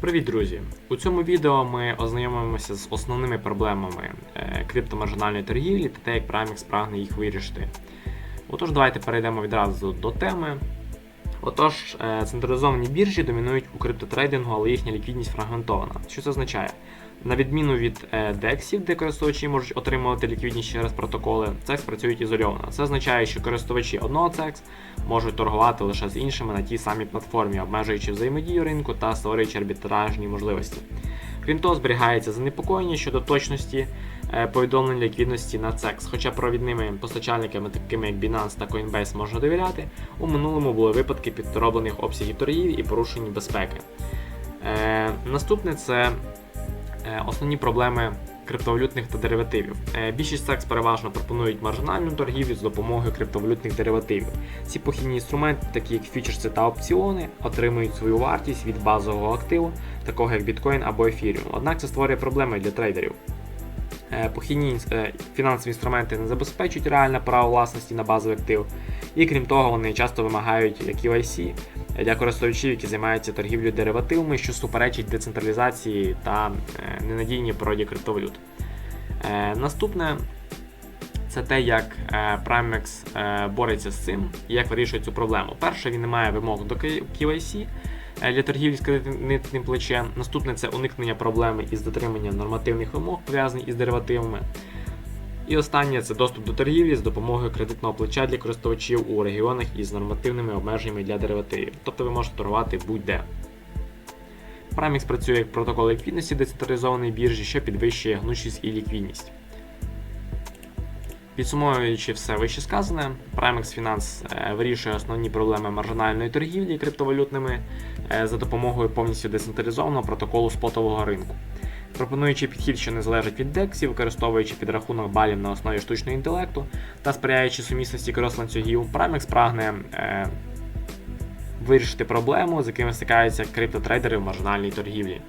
Привіт, друзі! У цьому відео ми ознайомимося з основними проблемами е, криптомаржинальної торгівлі та те, як Primex прагне їх вирішити. Отож, давайте перейдемо відразу до теми. Отож, е, централізовані біржі домінують у криптотрейдингу, але їхня ліквідність фрагментована. Що це означає? На відміну від дексів, де користувачі можуть отримувати ліквідність через протоколи, CEX працюють ізольовано. Це означає, що користувачі одного CEX можуть торгувати лише з іншими на тій самій платформі, обмежуючи взаємодію ринку та створюючи арбітражні можливості. Крім того, зберігається занепокоєння щодо точності е, повідомлень ліквідності на CEX, хоча провідними постачальниками, такими як Binance та Coinbase, можна довіряти, у минулому були випадки підроблених обсягів торгів і порушень безпеки. Е, наступне це е, основні проблеми криптовалютних та деривативів. Е, Більшість секс переважно пропонують маржинальну торгівлю з допомогою криптовалютних деривативів. Ці похідні інструменти, такі як фьючерси та опціони, отримують свою вартість від базового активу, такого як біткоін або ефіріум. Однак це створює проблеми для трейдерів. Е, Похідні е, фінансові інструменти не забезпечують реальне право власності на базовий актив, і крім того, вони часто вимагають KYC для користувачів, які займаються торгівлею деривативами, що суперечить децентралізації та ненадійній природі криптовалют. Е, Наступне це те, як е, Primex е, бореться з цим і як вирішує цю проблему. Перше, він не має вимог до KYC для торгівлі з кредитним плечем. Наступне це уникнення проблеми із дотриманням нормативних вимог, пов'язаних із деривативами. І останнє це доступ до торгівлі з допомогою кредитного плеча для користувачів у регіонах із нормативними обмеженнями для деривативів. Тобто ви можете торгувати будь-де. Primex працює як протокол ліквідності децентралізованої біржі, що підвищує гнучкість і ліквідність. Підсумовуючи все вище сказане, Primex Finance е, вирішує основні проблеми маржинальної торгівлі криптовалютними е, за допомогою повністю децентралізованого протоколу спотового ринку. Пропонуючи підхід, що не залежить від DEX, використовуючи підрахунок балів на основі штучного інтелекту та сприяючи сумісності крос-ланцюгів, Primex прагне е, вирішити проблему, з якими стикаються криптотрейдери в маржинальній торгівлі.